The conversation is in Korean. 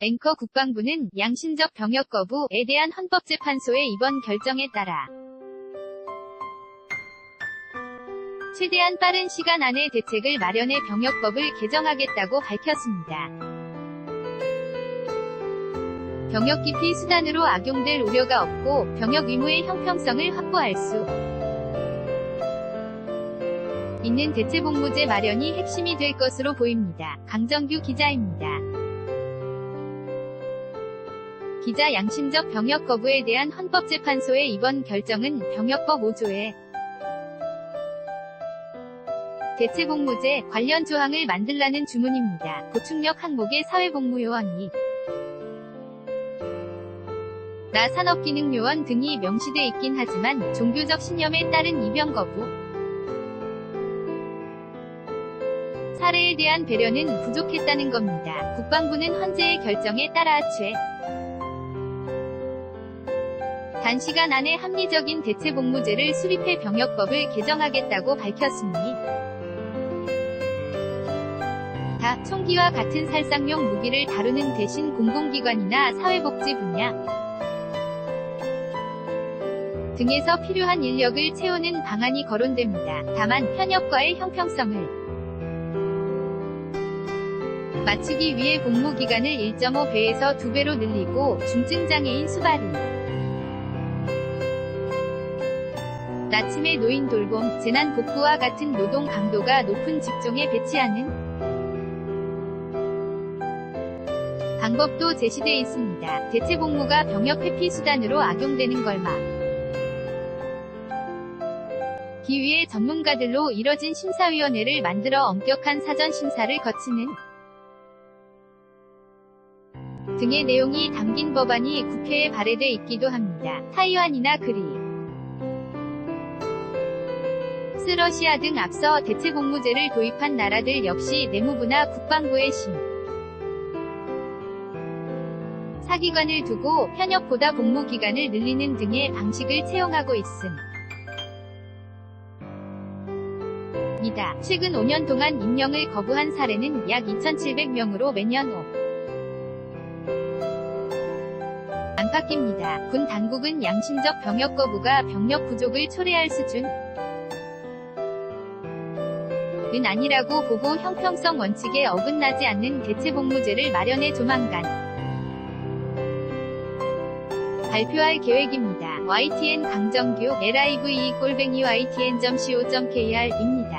앵커 국방부는 양심적 병역 거부에 대한 헌법재판소의 이번 결정에 따라 최대한 빠른 시간 안에 대책을 마련해 병역법을 개정하겠다고 밝혔습니다. 병역 기피 수단으로 악용될 우려가 없고 병역 의무의 형평성을 확보할 수 있는 대체 복무제 마련이 핵심이 될 것으로 보입니다. 강정규 기자입니다. 기자 양심적 병역 거부에 대한 헌법재판소의 이번 결정은 병역법 5조에 대체복무제 관련 조항을 만들라는 주문입니다. 고충력 항목의 사회복무요원이 나 산업기능요원 등이 명시돼 있긴 하지만 종교적 신념에 따른 입영 거부 사례에 대한 배려는 부족했다는 겁니다. 국방부는 헌재의 결정에 따라 최 단시간 안에 합리적인 대체 복무제를 수립해 병역법을 개정하겠다고 밝혔습니다. 다 총기와 같은 살상용 무기를 다루는 대신 공공기관이나 사회복지 분야 등에서 필요한 인력을 채우는 방안이 거론됩니다. 다만 현역과의 형평성을 맞추기 위해 복무기간을 1.5배에서 2배로 늘리고 중증장애인 수발이 나침의 노인 돌봄, 재난 복구와 같은 노동 강도가 높은 직종에 배치하는 방법도 제시돼 있습니다. 대체 복무가 병역 회피 수단으로 악용되는 걸 막. 기 위해 전문가들로 이뤄진 심사위원회를 만들어 엄격한 사전 심사를 거치는 등의 내용이 담긴 법안이 국회에 발의돼 있기도 합니다. 타이완이나 그리 스 러시아 등 앞서 대체복무제를 도입한 나라들 역시 내무부나 국방부의 심 사기관을 두고 현역보다 복무기간을 늘리는 등의 방식을 채용하고 있음. 이다. 최근 5년 동안 임명을 거부한 사례는 약 2,700명으로 매년 5. 안팎입니다. 군 당국은 양심적 병역 거부가 병력 부족을 초래할 수준 은 아니라고 보고 형평성 원칙에 어긋나지 않는 대체 복무제를 마련해 조만간 발표할 계획입니다. YTN 강정규 live.co.kr 입력